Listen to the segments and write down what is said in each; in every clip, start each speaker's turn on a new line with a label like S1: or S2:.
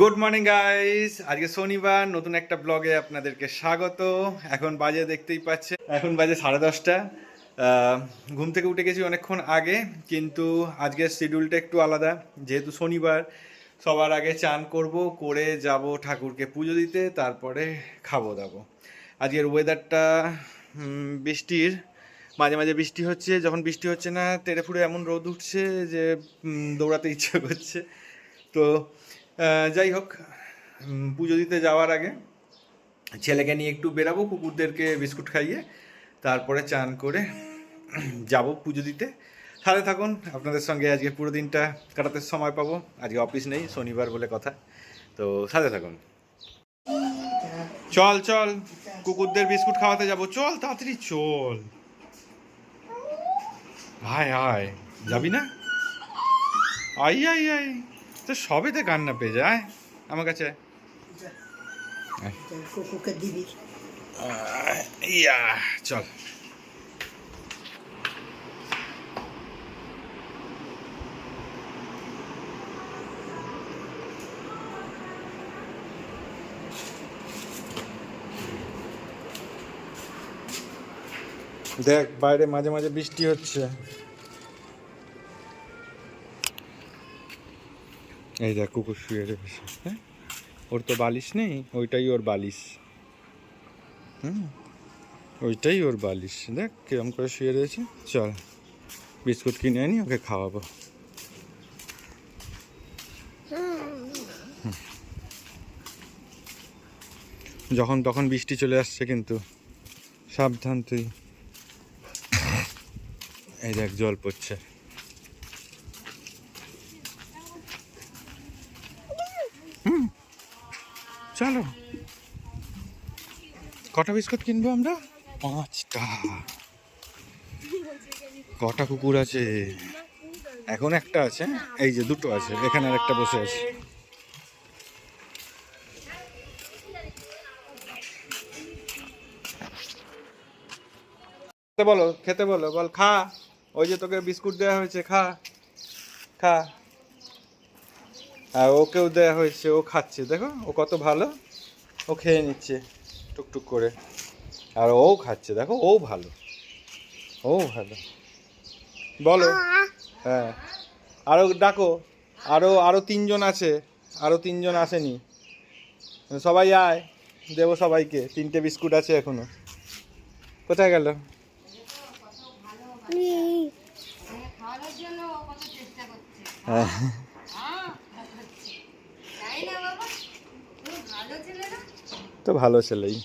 S1: Good morning guys আজকে শনিবার, নতুন একটা ব্লগে আপনাদেরকে স্বাগত। এখন বাজে দেখতেই পাচ্ছে এখন বাজে সাড়ে দশটা। ঘুম থেকে উঠে গেছি অনেকক্ষণ আগে, কিন্তু আজকের শিডিউলটা একটু আলাদা। যেহেতু শনিবার, সবার আগে চান করব, করে যাব ঠাকুরকে পুজো দিতে, তারপরে খাব দাবো। আজকের ওয়েদারটা বৃষ্টির। মাঝে মাঝে বৃষ্টি হচ্ছে, যখন বৃষ্টি হচ্ছে না তেড়ে ফুড়ে এমন রোদ উঠছে যে দৌড়াতে ইচ্ছে করছে। তো যাই হোক পুজো দিতে যাওয়ার আগে ছেলেকে নিয়ে একটু বেরাবো, কুকুরদেরকে বিস্কুট খাইয়ে তারপরে চান করে যাব পুজো দিতে। সাথে থাকুন, আপনাদের সঙ্গে আজকে পুরো দিনটা কাটাতে সময় পাবো। আজকে অফিস নেই, শনিবার বলে কথা। তো সাথে থাকুন। চল চল, কুকুরদের বিস্কুট খাওয়াতে যাব। চল, তাড়াতাড়ি চল। হায় হায়, যাবি না? আই আই আই। তো সবেতে কান্না পেয়ে যায়, আমার কাছে। ইয়া, চল। দেখ, বাইরে মাঝে মাঝে বৃষ্টি হচ্ছে। এই দেখ, কুকুর শুয়ে রয়েছে হ্যাঁ? ওর তো বালিশ নেই, ওইটাই ওর বালিশ। হুম? ওইটাই ওর বালিশ। দেখ, কিরম করে শুয়ে রয়েছে। চল, বিস্কুট কিনে আনি, ওকে খাওয়াবো। যখন তখন বৃষ্টি চলে আসছে কিন্তু, সাবধান তুই। এই দেখ, জল পড়ছে। চলো। কটা বিস্কুট কিনবো আমরা? পাঁচটা। কটা কুকুর আছে? এখন একটা আছে, এই যে দুটো আছে, এখানে আর একটা বসে আছে। বলো, খেতে বলো, বল, খা। ওই যে তোকে বিস্কুট দেওয়া হয়েছে, খা। খা। আর ওকেও দেওয়া হয়েছে ও খাচ্ছে। দেখো ও কত ভালো। ও খেয়ে নিচ্ছে টুকটুক করে। আর ও খাচ্ছে দেখো ও ভালো। ও ভালো। বলো। হ্যাঁ। আরও ডাকো। আরও আরও তিনজন আছে। আরও তিনজন আসেনি। সবাই আয়। দেবো সবাইকে। তিনটে বিস্কুট আছে এখনও। কোথায় গেল? হ্যাঁ
S2: হ্যাঁ তাই না বাবা তুমি ভালো ছেলে না
S1: তো ভালো ছেলেই।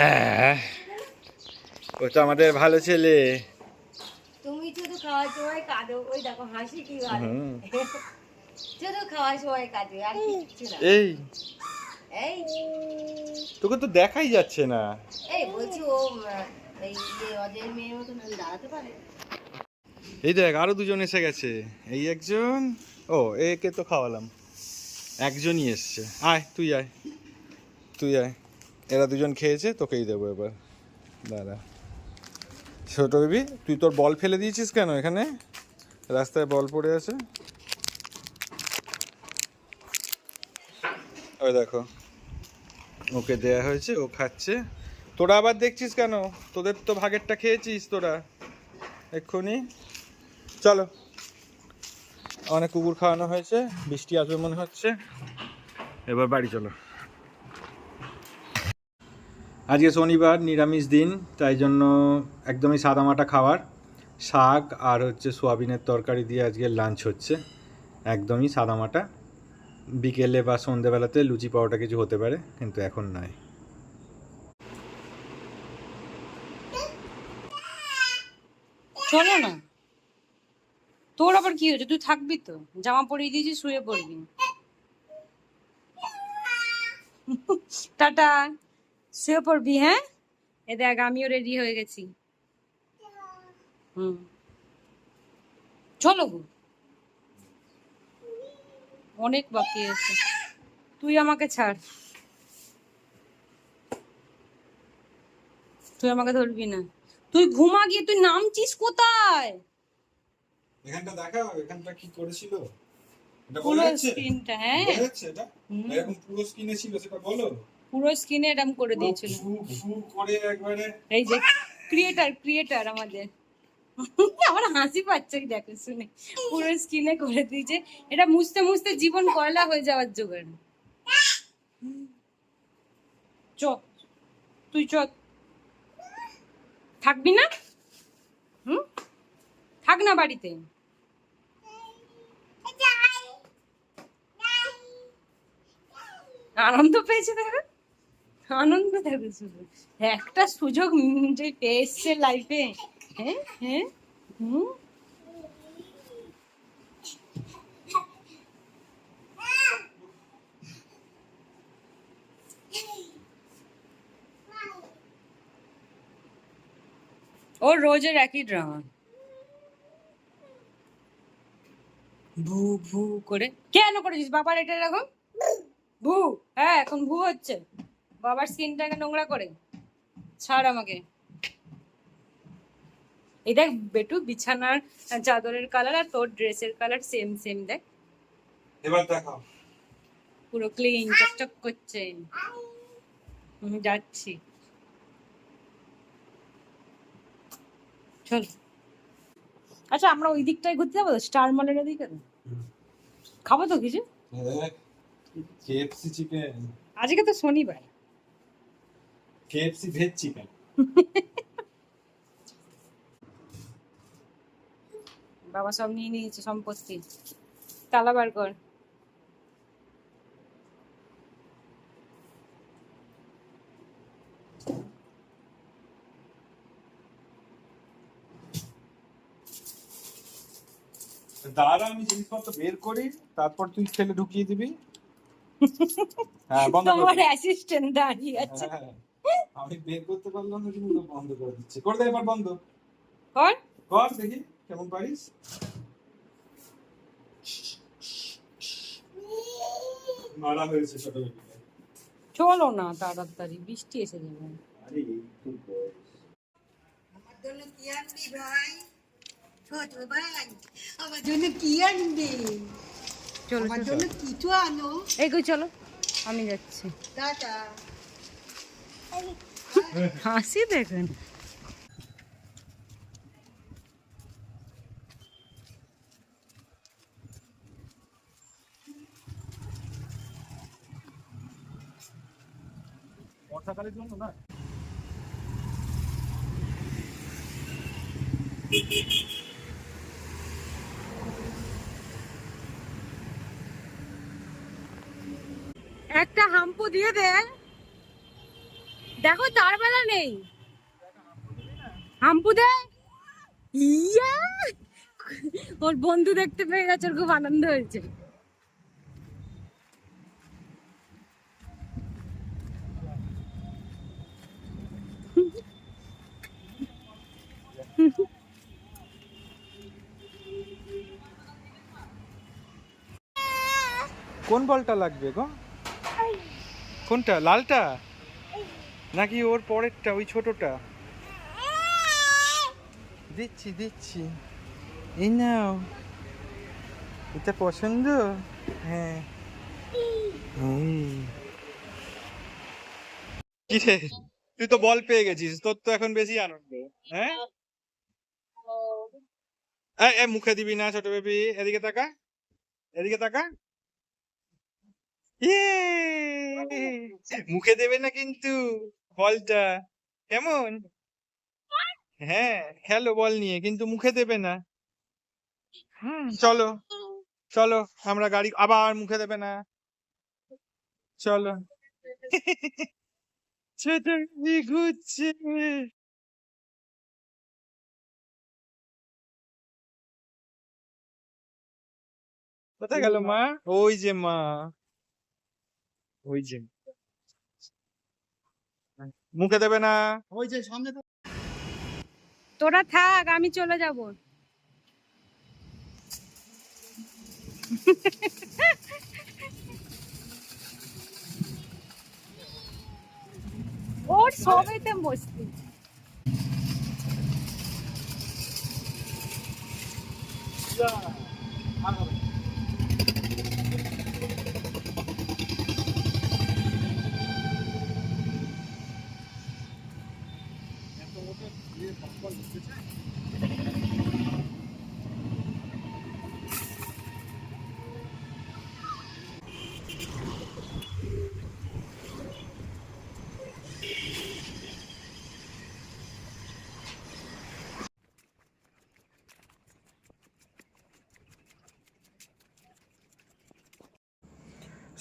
S1: আহ, ও তো আমাদের ভালো ছেলে।
S2: তুমি শুধু খাওয়ার সময় কাঁদো ওই দেখো হাসি কি
S1: হুম।
S2: শুধু খাওয়ার সময় কাঁদো আর না।
S1: এই।
S2: এই।
S1: তোকে তো দেখাই যাচ্ছে না।
S2: এই বলছি ও এই যে মেয়ের মতন দাঁড়াতে পারে?
S1: এই দেখ আরও দুজন এসে গেছে। এই একজন ও একে তো খাওয়ালাম। একজনই এসছে। আয় তুই আয়। তুই আয়। এরা দুজন খেয়েছে, তোকেই দেবো এবার। দাঁড়া। ছোট বেবি, তুই তোর বল ফেলে দিয়েছিস কেন এখানে? রাস্তায় বল পড়ে আছে। ওই দেখো। ওকে দেয়া হয়েছে, ও খাচ্ছে। তোরা আবার দেখছিস কেন? তোদের তো ভাগেরটা খেয়েছিস তোরা। এক্ষুনি। চলো। অনেক কুকুর খাওয়ানো হয়েছে, বৃষ্টি আসবে মনে হচ্ছে। এবার বাড়ি চলো। আজকে শনিবার, নিরামিষ দিন, তাই জন্য একদমই সাদামাটা খাবার শাক আর হচ্ছে সোয়াবিনের তরকারি দিয়ে আজকে লাঞ্চ হচ্ছে। একদমই সাদামাটা। বিকেলে বা সন্ধেবেলাতে লুচি পাওয়াটা কিছু হতে পারে, কিন্তু এখন নয়
S3: চলো না। তোর আবার কি হয়েছে? তুই থাকবি তো। জামা পরিয়ে দিয়েছি, শুয়ে পড়বি। টাটা। শুয়ে পড়বি হ্যাঁ? এ দেখ আমিও রেডি হয়ে গেছি। হুম। চলো গো। অনেক বাকি আছে। তুই আমাকে ছাড়। তুই আমাকে ধরবি না। তুই ঘুমা গিয়ে তুই নামছিস কোথায়?
S1: এখানটা দেখাও এখানটা কি করেছিল? এটা যাচ্ছে
S3: স্ক্রিনটা হ্যাঁ।
S1: যাচ্ছে এটা? এরকম পুরো স্ক্রিনে ছিল সেটা বলো।
S3: পুরো স্ক্রিনে এরম করে দিয়েছিল। এই যে ক্রিয়েটার ক্রিয়েটার আমাদের। আমার হাসি পাচ্ছে দেখো শুনে। পুরো স্ক্রিনে করে দিয়েছে। এটা মুছতে মুছতে জীবন কয়লা হয়ে যাওয়ার জোগাড় চ তুই চ। থাকবি না? হুম? থাক না বাড়িতে। আনন্দ পেয়েছে দেখো। আনন্দ দেখো শুধু। একটা সুযোগ যে পেয়ে এসছে লাইফে হ্যাঁ হ্যাঁ হুম। ওর রোজের একই ড্রামা ভু ভু করে। কেন করেছিস? বাবার এটা এরকম? ভু হ্যাঁ এখন ভু হচ্ছে। বাবার স্কিনটাকে নোংরা করে? ছাড় আমাকে। এই দেখ বেটু বিছানার চাদরের কালার আর তোর ড্রেসের কালার সেম সেম দেখ।
S1: এবার দেখাও।
S3: পুরো ক্লিন চকচক করছে। হুম, যাচ্ছি। চল। আচ্ছা আমরা ওই দিকটায় ঘুরতে যাব স্টার মলের ওদিকে? খাব তো কিছু?
S1: কেএফসি চিকেন
S3: আজকে তো শনিবার।
S1: কেএফসি ভেজ চিকেন
S3: বাবা সব নিয়ে নিয়েছে সম্পত্তি। তালা বার কর।
S1: দাঁড়া আমি জিনিসপত্র বের করি তারপর তুই খেলে ঢুকিয়ে দিবি। হ্যাঁ বন্ধ
S3: তোমার অ্যাসিস্ট্যান্ট দাঁড়িয়ে আছে।
S1: হ্যাঁ, আমি বের করতে পারলাম না কিন্তু বন্ধ করে দিচ্ছি। করে দে এবার বন্ধ।
S3: কর।
S1: কর দেখি কেমন পারিস। মারা হয়েছে
S3: চলো না তাড়াতাড়ি বৃষ্টি এসে যাবে।
S1: আরে।
S2: আমার জন্য কি আনবি ভাই? ছোট ভাই আমার জন্য কি আনবি?
S3: চলো
S2: আমার জন্য কিছু আনো।
S3: এই কই চলো। আমি যাচ্ছি।
S2: টাটা।
S3: হাসি দেখেন।
S1: বর্ষাকালের জন্য না?
S3: একটা হাম্পু দিয়ে দে। দেখো, তার বেলা নেই। হাম্পু দে ইয়া! ওর বন্ধু দেখতে পেয়ে গেছে খুব আনন্দ হয়েছে।
S1: কোন বলটা লাগবে গো? কোনটা, লালটা? নাকি ওর পরেরটা ওই ছোটটা? দিচ্ছি দিচ্ছি। এই নাও। এটা পছন্দ? হ্যাঁ। হুম। কি রে তুই তো বল পেয়ে গেছিস তোর তো এখন বেশি আনন্দ হ্যাঁ? এই, মুখে দিবি না ছোট বেবি এদিকে তাকা। এদিকে তাকা। ইয়ে! মুখে দেবে না কিন্তু। বলটা। কেমন? হ্যাঁ খেলো বল নিয়ে কিন্তু মুখে দেবে না। হুম। চলো চলো আমরা গাড়ি আবার মুখে দেবে না। চলো। ছোট ঘুরছে। কোথায় গেল মা? ওই যে মা। ওই যে মুখে দেবে না। ওই যে সামনে
S3: তোরা থাক আমি চলে যাব। ওর সবেতে মস্তি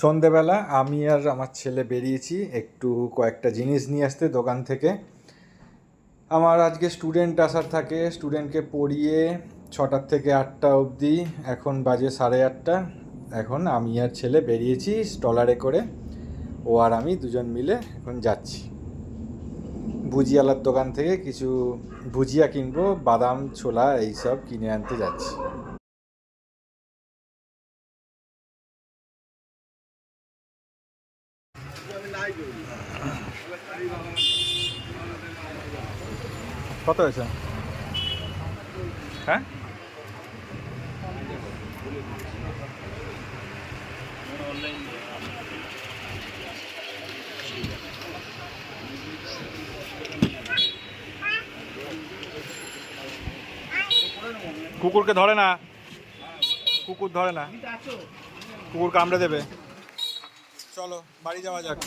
S1: সন্ধেবেলা আমি আর আমার ছেলে বেরিয়েছি একটু কয়েকটা জিনিস নিয়ে আসতে দোকান থেকে। আমার আজকে স্টুডেন্ট আসার থাকে স্টুডেন্টকে পড়িয়ে ছটার থেকে আটটা অবধি, এখন বাজে সাড়ে আটটা। এখন আমি আর ছেলে বেরিয়েছি স্টলারে করে, ও আর আমি দুজন মিলে এখন যাচ্ছি। ভুজিয়ালার দোকান থেকে কিছু ভুজিয়া কিনবো, বাদাম, ছোলা এইসব কিনে আনতে যাচ্ছি। কত হয়েছে? হ্যাঁ? কুকুরকে ধরে না। কুকুর ধরে না। কুকুর কামড়ে দেবে। চলো, বাড়ি যাওয়া যাক।